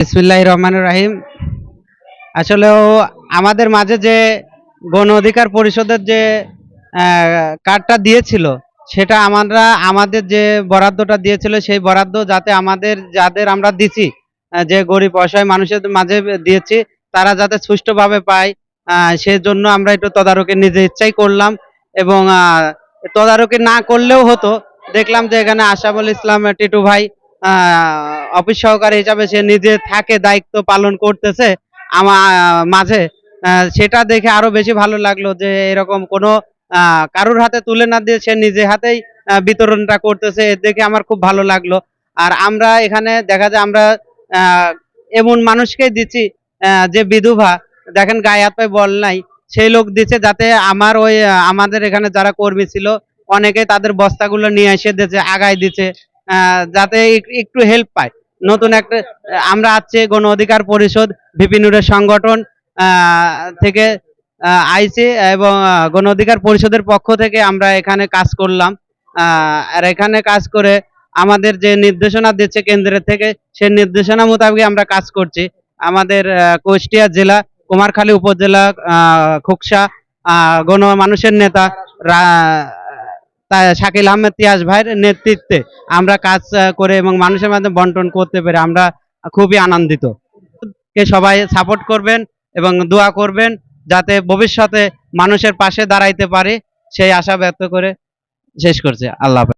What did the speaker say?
বিসমিল্লাহ রহমান রাহিম। আসলে আমাদের মাঝে যে গণ অধিকার পরিষদের যে কার্ডটা দিয়েছিল, সেটা আমরা আমাদের যে বরাদ্দটা দিয়েছিল, সেই বরাদ্দ যাতে আমাদের, যাদের আমরা দিছি যে গরিব অসহায় মানুষের মাঝে দিয়েছি, তারা যাতে সুষ্ঠুভাবে পায় সেজন্য আমরা একটু তদারকি নিজে ইচ্ছাই করলাম এবং তদারকি না করলেও হতো। দেখলাম যে এখানে আশাফুল ইসলাম, টিটু ভাই অফিস সহকারী হিসাবে সে নিজে থাকে, দায়িত্ব পালন করতেছে। আমার মাঝে সেটা দেখে আরও বেশি ভালো লাগল যে এরকম কোনো কারোর হাতে তুলে না দিয়ে সে নিজে হাতেই বিতরণটা করতেছে। এ দেখে আমার খুব ভালো লাগল। আর আমরা এখানে দেখা যায় আমরা এমন মানুষকেই দিচ্ছি যে বিধবা, দেখেন গায়ে হাত পায়ে বল নাই, সেই লোক দিচ্ছে যাতে আমার ওই আমাদের এখানে যারা কর্মী ছিল, অনেকে তাদের বস্তাগুলো নিয়ে এসে দিচ্ছে আগায় দিচ্ছে। যাতে একটু হেল্প পায়। নতুন একটা, আমরা আছি গণ অধিকার পরিষদ বিপিনুরের সংগঠন থেকে আইছি এবং গণ অধিকার পরিষদের পক্ষ থেকে আমরা এখানে কাজ করলাম। আর এখানে কাজ করে আমাদের যে নির্দেশনা দিচ্ছে কেন্দ্রের থেকে, সেই নির্দেশনা মোতাবেক আমরা কাজ করছি। আমাদের কুষ্টিয়া জেলা, কুমারখালী উপজেলা খোকসা গণ মানুষের নেতা শাকিল আহমেদ তিয়াস ভাইয়ের নেতৃত্বে আমরা কাজ করে এবং মানুষের মাধ্যমে বন্টন করতে পেরে আমরা খুবই আনন্দিত কে সবাই সাপোর্ট করবেন এবং দোয়া করবেন যাতে ভবিষ্যতে মানুষের পাশে দাঁড়াইতে পারে, সেই আশা ব্যক্ত করে শেষ করছে আল্লাহ।